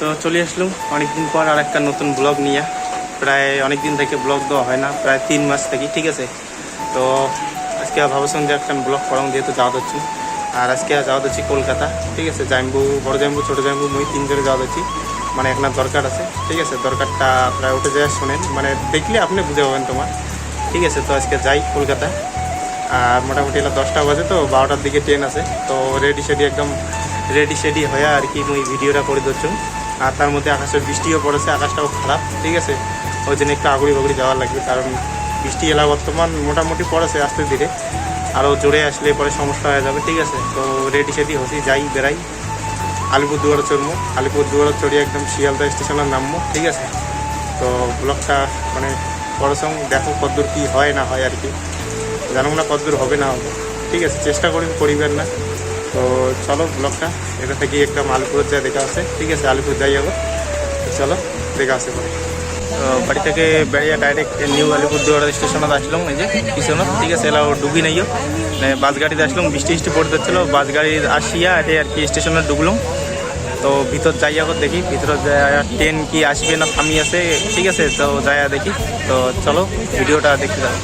তো চলে আসলাম। অনেকদিন পর আর একটা নতুন ব্লগ নিয়ে। প্রায় অনেক দিন থেকে ব্লগ দেওয়া হয় না, প্রায় তিন মাস থেকে, ঠিক আছে? তো আজকে ভাবছিলাম যে একটা ব্লগ করাম, যেহেতু যাওয়া হচ্ছে আর আজকে যাওয়া হচ্ছে কলকাতা, ঠিক আছে? জাম্বু বড় জাম্বু ছোটো জাম্বু মুই তিনজনে যাওয়া হচ্ছি মানে একটা দরকার আছে, ঠিক আছে? দরকারটা প্রায় উঠে যায় শোনেন। মানে দেখলে আপনি বুঝে পাবেন তোমার। ঠিক আছে? তো আজকে যাই কলকাতা। আর মোটামুটি এলা দশটা বাজে তো, বারোটার দিকে ট্রেন আছে। তো রেডি সেডি একদম রেডি সেডি হয়ে আর কি মুই ভিডিওটা করে দিচ্ছ আর তার মধ্যে আকাশের বৃষ্টিও পড়েছে, আকাশটাও খারাপ, ঠিক আছে? ওই জন্য একটু আগুড়ি বাগুড়ি যাওয়ার লাগবে, কারণ বৃষ্টি এলা বর্তমান মোটামুটি পড়েছে আস্তে ধীরে। আরও জোরে আসলে পরে সমস্যা হয়ে যাবে, ঠিক আছে? তো রেডি সেডি হসি, যাই বেড়াই। আলিপুরদুয়ারে চড়বো আলিপুরদুয়ারে চড়িয়ে একদম শিয়ালদা স্টেশনে নামবো, ঠিক আছে? তো ব্লগটা মানে পড়াশোনা দেখো কতদূর কী হয় না হয় আর কি। জানো না কতদূর হবে না হবে, ঠিক আছে? চেষ্টা করি করিবেন না। তো চলো ব্লগটা। এটা থেকে একটা আলিপুর যা দেখা আছে ঠিক আছে, আলিপুর যাই যাব চলো, দেখা আছে পরে। বাড়ি থেকে বেড়িয়ে ডাইরেক্ট নিউ আলিপুরদুয়ার স্টেশনত আসলাম, এই যে পিছনত ঠিক আছে, এলাও ডুবি নাইও বাস গাড়িতে আসলাম, বৃষ্টি বৃষ্টি পড়তে হচ্ছিল। বাস গাড়ি আসিয়া এটি আর কি স্টেশনে ডুবলাম তো ভিতর যাই আগত দেখি, ভিতর ট্রেন কি আসবে না থামি আছে, ঠিক আছে, তো যাই দেখি। তো চলো, ভিডিওটা দেখতে যাব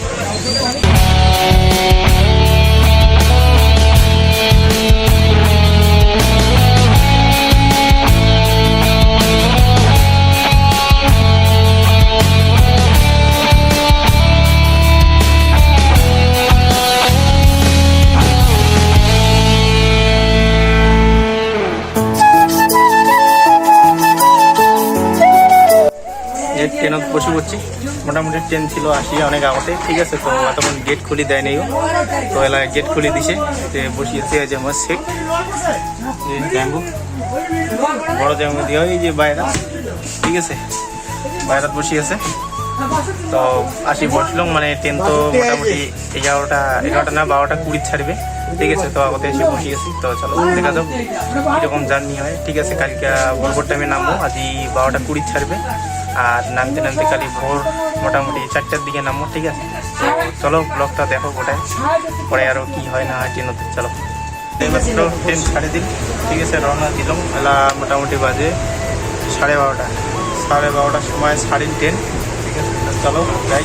বসে পড়ছি মোটামুটি ট্রেন ছিল আসি অনেক আগতে। ঠিক আছে, তো তখন গেট খুলি দেয় নাই। তো এলা গেট খুলি দিছে। যে বসিয়েছে যে আমার শেখ জ্যাম্বু বড় জ্যাম্বু দিয়ে এই যে বাইরা। ঠিক আছে, বাইরাত বসিয়েছে। তো আসি বসলাম মানে ট্রেন তো মোটামুটি এগারোটা এগারোটা না বারোটা কুড়ি ছাড়বে। ঠিক আছে, তো আগতে এসে বসে গেছি, তো চলো দেখা যাক কীরকম জার্নি হয়। ঠিক আছে, কালকে ভোর টাইমে নামবো আজই বারোটা কুড়ি ছাড়বে, আর নামতে নামতে কালি ভোর মোটামুটি চারটার দিকে নামবো, ঠিক আছে? তো চলো ব্লগটা দেখো গোটায়, পরে আরও কি হয় না হয় ট্রেনতে চলো। এইমাত্র ট্রেন ছাড়ে দিন ঠিক আছে, রওনা দিলাম, বেলা মোটামুটি বাজে সাড়ে বারোটা, সাড়ে বারোটার সময় ছাড়িল ট্রেন ঠিক আছে চলো, যাই।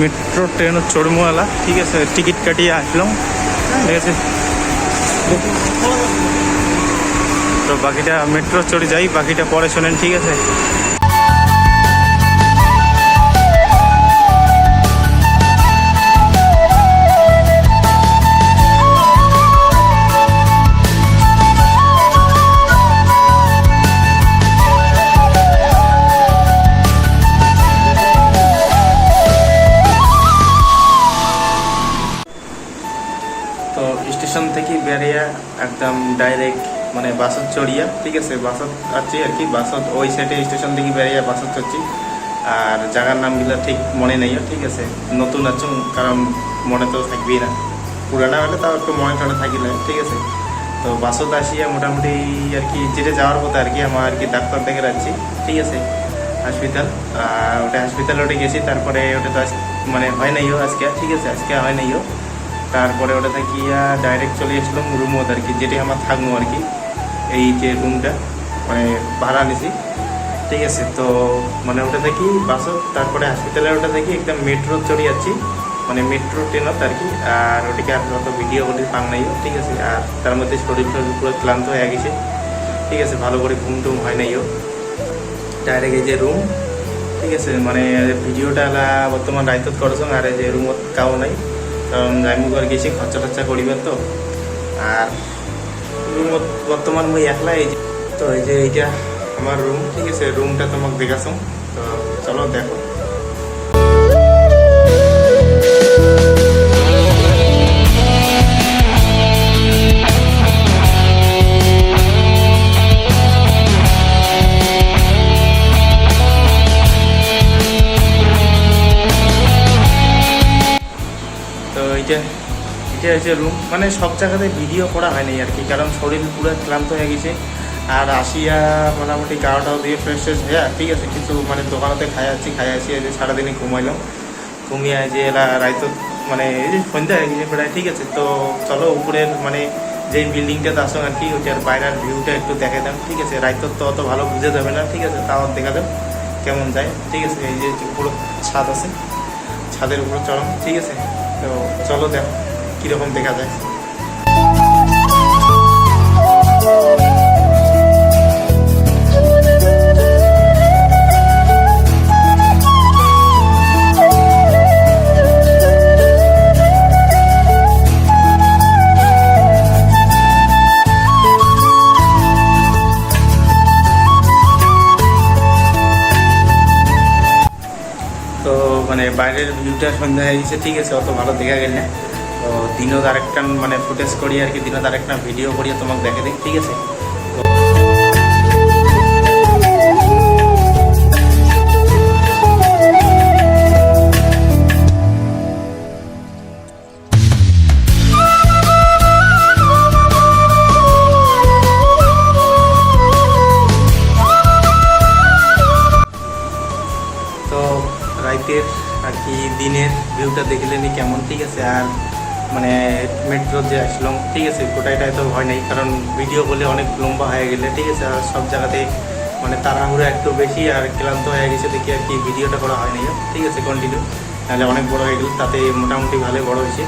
মেট্রো ট্রেন চড়মুয়ালা। ঠিক আছে টিকিট কাটিয়ে আসলাম। ঠিক আছে। তো বাকিটা মেট্রো চড়ে যাই, বাকিটা পরে শোনেন, ঠিক আছে? তো স্টেশন থেকে বেরিয়ে একদম ডাইরেক্ট মানে বাসত চড়িয়া ঠিক আছে? বাসত আছি আর কি বাসত ওই সাইডে স্টেশন থেকে বেরিয়ে বাসত চড়ছি আর জায়গার নামগুলো ঠিক মনে নেই, ঠিক আছে? নতুন আছো, কারণ মনে তো থাকবেই না। পুরানা হলে তাও একটু মনে টনে থাকিলে, ঠিক আছে? তো বাসত আসিয়া মোটামুটি আর কি, যেটা যাওয়ার কথা আর কি আমার আর কি ডাক্তার দেখে রাখছি, ঠিক আছে? হসপিটাল আর ওটা হসপিটালে ওটা গেছি, তারপরে ওটা তো মানে হয় নাইও আজকে, ঠিক আছে? আজকে হয় নাইও তারপরে ওটা থেকে ডাইরেক্ট চলে এসলাম রুমও আর কি যেটি আমার থাকব আর কি, এই যে রুমটা মানে ভাড়া নিছি। ঠিক আছে, তো মানে ওটা থেকে বাসত তারপরে হসপিটালের ওটা থেকে একদম মেট্রো চড়ে যাচ্ছি মানে মেট্রো ট্রেনত আর কি, আর ওটিকে আর অত ভিডিও করে পাং নাইও ঠিক আছে, আর তার মধ্যে শরীর টরীর পুরো ক্লান্ত হয়ে গেছে। ঠিক আছে, ভালো করে ঘুম টুম হয় নাইও ডাইরেক্ট এই যে রুম ঠিক আছে মানে ভিডিওটা বর্তমান রাইতত করছং আর এই যে রুমত কাও নাই। কারণ জাইমুগর গেছি খরচা টরচা করিবে তো আর রুম বর্তমান মুই একলা এই তো এই যে এইটা আমার রুম ঠিক আছে রুমটা তোমাকে দেখাছো তো চলো দেখো এটা এটা হচ্ছে রুম মানে সব জায়গাতে ভিডিও করা হয়নি আর কি, কারণ শরীর পুরো ক্লান্ত হয়ে গেছে। আর আসিয়া মোটামুটি গাড়োটাও দিয়ে ফ্রেশ ফ্রেশ হয়ে ঠিক আছে কিছু মানে দোকানতে খাই আছি খাই এই যে সারাদিনই ঘুমাইলাম। ঘুমিয়ে যে এরা রাইতো মানে এই যে সন্ধ্যা হয়ে গেছে প্রায়, ঠিক আছে, তো চলো উপরের মানে যে বিল্ডিংটাতে আসো আর কি, ওইটার বাইরের ভিউটা একটু দেখে দেন, ঠিক আছে রাইতর তো অত ভালো বুঝে যাবে না, ঠিক আছে, তাও দেখা দেন কেমন যায়, ঠিক আছে, এই যে পুরো ছাদ আছে, ছাদের উপর চরম ঠিক আছে। তো চলো দেখো কীরকম দেখা যায়। বাইরের ভিউটা সন্ধ্যা হয়ে গেছে, ঠিক আছে, অত ভালো দেখা গেল না। তো দিনও আরেকটা মানে ফুটেজ করি আর কি, দিনও আরেকটা ভিডিও করিয়ে তোমাকে দেখে দিই, ঠিক আছে? তো ভিউটা দেখলেনি কেমন? ঠিক আছে, আর মানে মেট্রো যে আসলাম, ঠিক আছে গোটাইটা তো ভয় নেই, কারণ ভিডিও বলে অনেক লম্বা হয়ে গেলে, ঠিক আছে, আর সব জায়গাতে মানে তাড়াহুড়ো একটু বেশি, আর ক্লান্ত হয়ে গেছে দেখি আর কি ভিডিওটা করা হয়নি ঠিক আছে কন্টিনিউ নাহলে অনেক বড় হয়ে গেল, তাতে মোটামুটি ভালো বড় হয়েছে।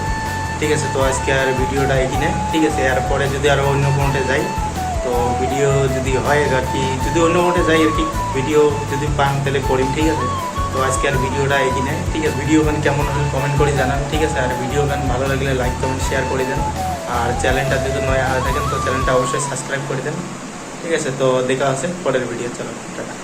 ঠিক আছে, তো আজকে আর ভিডিওটা এখানে ঠিক আছে, আর পরে যদি আরও অন্য কোনোটে যাই, তো ভিডিও যদি হয় আর কি, যদি অন্য কোনোটে যাই আর কি ভিডিও যদি পান তাহলে করি ঠিক আছে। তো আজকে আর ভিডিওটা এখানে ঠিক আছে, ভিডিও গান কেমন হলে কমেন্ট করে জানান, ঠিক আছে? আর ভিডিও গান ভালো লাগলে লাইক কমেন্ট শেয়ার করে দেন। আর চ্যানেলটা যদি নয় আর থাকেন তো চ্যানেলটা অবশ্যই সাবস্ক্রাইব করে দেন। ঠিক আছে, তো দেখা আছে পরের ভিডিও চলো, টাটা।